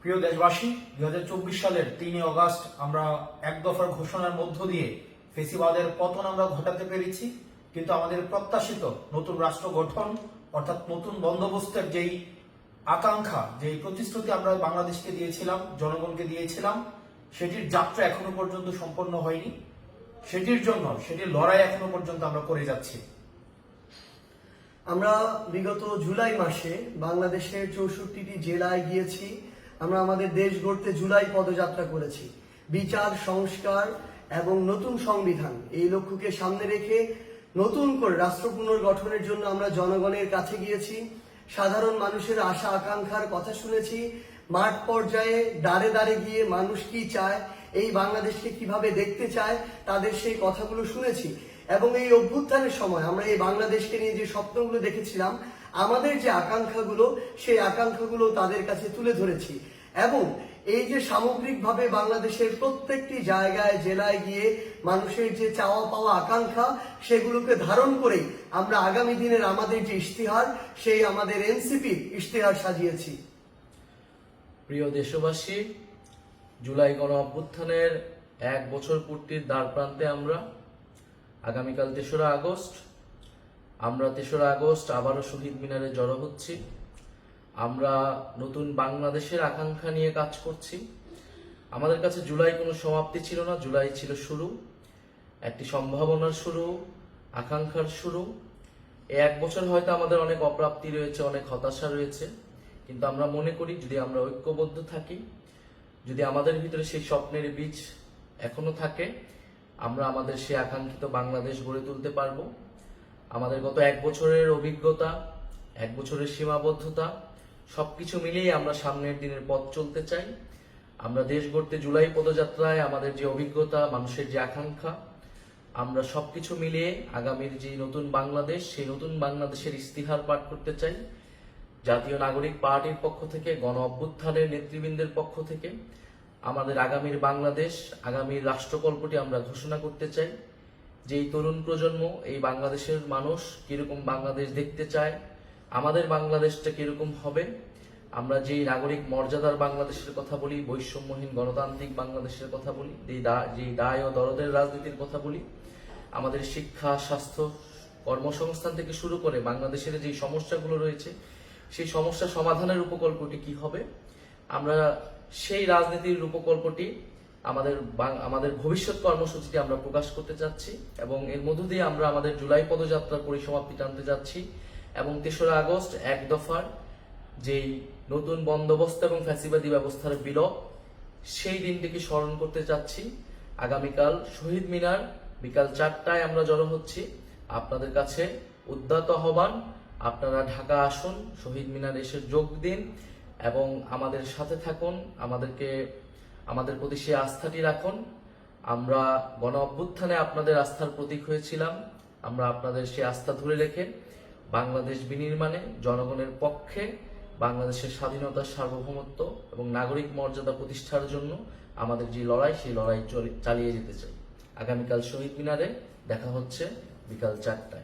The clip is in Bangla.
প্রিয় দেশবাসী দুই হাজার চব্বিশ সালের তিনই অগাস্ট আমরা এক দফার ঘোষণার মধ্য দিয়ে ফেসিবাদের পতন আমরা ঘটাতে পেরেছি। কিন্তু আমাদের প্রত্যাশিত নতুন রাষ্ট্র গঠন, অর্থাৎ নতুন বন্দোবস্তের যেই আকাঙ্ক্ষা, যেই প্রতিশ্রুতি আমরা বাংলাদেশকে দিয়েছিলাম, জনগণকে দিয়েছিলাম, সেটির যাত্রা এখনও পর্যন্ত সম্পন্ন হয়নি। সেটির জন্য, সেটির লড়াই এখনও পর্যন্ত আমরা করে যাচ্ছি। আমরা বিগত জুলাই মাসে বাংলাদেশের চৌষট্টিটি জেলায় গিয়েছি। আমরা আমাদের দেশ গড়তে জুলাই পদযাত্রা করেছি। বিচার, সংস্কার এবং নতুন সংবিধান এই লক্ষ্যকে সামনে রেখে নতুন করে রাষ্ট্র পুনর্গঠনের জন্য আমরা জনগণের কাছে গিয়েছি। সাধারণ মানুষের আশা, আকাঙ্ক্ষার কথা শুনেছি। মাঠ পর্যায়ে দাঁড়ে দাঁড়ে গিয়ে মানুষ কি চায়, এই বাংলাদেশকে কীভাবে দেখতে চায়, তাদের সেই কথাগুলো শুনেছি। এবং এই অভ্যুত্থানের সময় আমরা এই বাংলাদেশকে নিয়ে যে স্বপ্নগুলো দেখেছিলাম, আমাদের যে আকাঙ্ক্ষাগুলো, সেই আকাঙ্ক্ষাগুলো তাদের কাছে তুলে ধরেছি। এবং এই যে সামগ্রিকভাবে বাংলাদেশের প্রত্যেকটি জায়গায়, জেলায় গিয়ে মানুষের যে চাওয়া পাওয়া আকাঙ্ক্ষা, সেগুলোকে ধারণ করেই আমরা আগামী দিনের আমাদের যে ইশতেহার, সেই আমাদের এনসিপির ইশতেহার সাজিয়েছি। প্রিয় দেশবাসী, জুলাই গণ অভ্যুত্থানের এক বছর পূর্তির দ্বার প্রান্তে আমরা আগামীকাল তেসরা আগস্ট, আমরা তেসরা আগস্ট আবারও শহীদ মিনারে জড়ো হচ্ছি। আমরা নতুন বাংলাদেশের আকাঙ্ক্ষা নিয়ে কাজ করছি। আমাদের কাছে জুলাই কোনো সমাপ্তি ছিল না, জুলাই ছিল শুরু। একটি সম্ভাবনার শুরু, আকাঙ্ক্ষার শুরু। এ এক বছর হয়তো আমাদের অনেক অপ্রাপ্তি রয়েছে, অনেক হতাশা রয়েছে। কিন্তু আমরা মনে করি, যদি আমরা ঐক্যবদ্ধ থাকি, যদি আমাদের ভিতরে সেই স্বপ্নের বীজ এখনও থাকে আমরা আমাদের সে আকাঙ্ক্ষিত বাংলাদেশ গড়ে তুলতে পারব। আমাদের গত এক বছরের অভিজ্ঞতা, এক বছরের সীমাবদ্ধতা, সবকিছু মিলিয়ে আমরা সামনের দিনের পথ চলতে চাই। আমরা দেশ গড়তে জুলাই পদযাত্রায় আমাদের যে অভিজ্ঞতা, মানুষের যে আকাঙ্ক্ষা, আমরা সবকিছু মিলিয়ে আগামীর যে নতুন বাংলাদেশ, সেই নতুন বাংলাদেশের ইস্তিহার পাঠ করতে চাই। জাতীয় নাগরিক পার্টির পক্ষ থেকে, গণ অভ্যুত্থানের নেতৃবৃন্দের পক্ষ থেকে আমাদের আগামীর বাংলাদেশ, আগামীর রাষ্ট্রকল্পটি আমরা ঘোষণা করতে চাই। যে এই তরুণ প্রজন্ম, এই বাংলাদেশের মানুষ কীরকম বাংলাদেশ দেখতে চায়, আমাদের বাংলাদেশটা কীরকম হবে, আমরা যেই নাগরিক মর্যাদার বাংলাদেশের কথা বলি, বৈষম্যহীন গণতান্ত্রিক বাংলাদেশের কথা বলি, যেই দায় ও দরদের রাজনীতির কথা বলি, আমাদের শিক্ষা, স্বাস্থ্য, কর্মসংস্থান থেকে শুরু করে বাংলাদেশের যে সমস্যাগুলো রয়েছে, সেই সমস্যা সমাধানের উপকল্পটি কি হবে? আমরা সেই রাজনীতির উপকল্পটি আমাদের আমাদের ভবিষ্যৎ কর্মসূচিটি আমরা প্রকাশ করতে চাচ্ছি এবং এর মধ্য দিয়ে আমরা আমাদের জুলাই পদযাত্রার পরিসমাপ্তি টানতে যাচ্ছি এবং তেসরা আগস্ট এক দফার যেই নতুন বন্দোবস্ত এবং ফ্যাসিবাদী ব্যবস্থার বিলোপ, সেই দিনটিকে স্মরণ করতে চাচ্ছি। আগামীকাল শহীদ মিনার, বিকাল চারটায় আমরা জড়ো হচ্ছি। আপনাদের কাছে উদ্যত আহ্বান, আপনারা ঢাকা আসুন, শহীদ মিনার এসে যোগ দিন। এবং আমাদের সাথে থাকুন, আমাদেরকে, আমাদের প্রতি সেই আস্থাটি রাখুন। আমরা গণ অভ্যুত্থানে আপনাদের আস্থার প্রতীক হয়েছিলাম। আমরা আপনাদের সেই আস্থা ধরে রেখে বাংলাদেশ বিনির্মাণে, জনগণের পক্ষে, বাংলাদেশের স্বাধীনতা সার্বভৌমত্ব এবং নাগরিক মর্যাদা প্রতিষ্ঠার জন্য আমাদের যে লড়াই, সেই লড়াই চলে- চালিয়ে যেতে চাই। আগামীকাল শহীদ মিনারে দেখা হচ্ছে বিকাল চারটায়।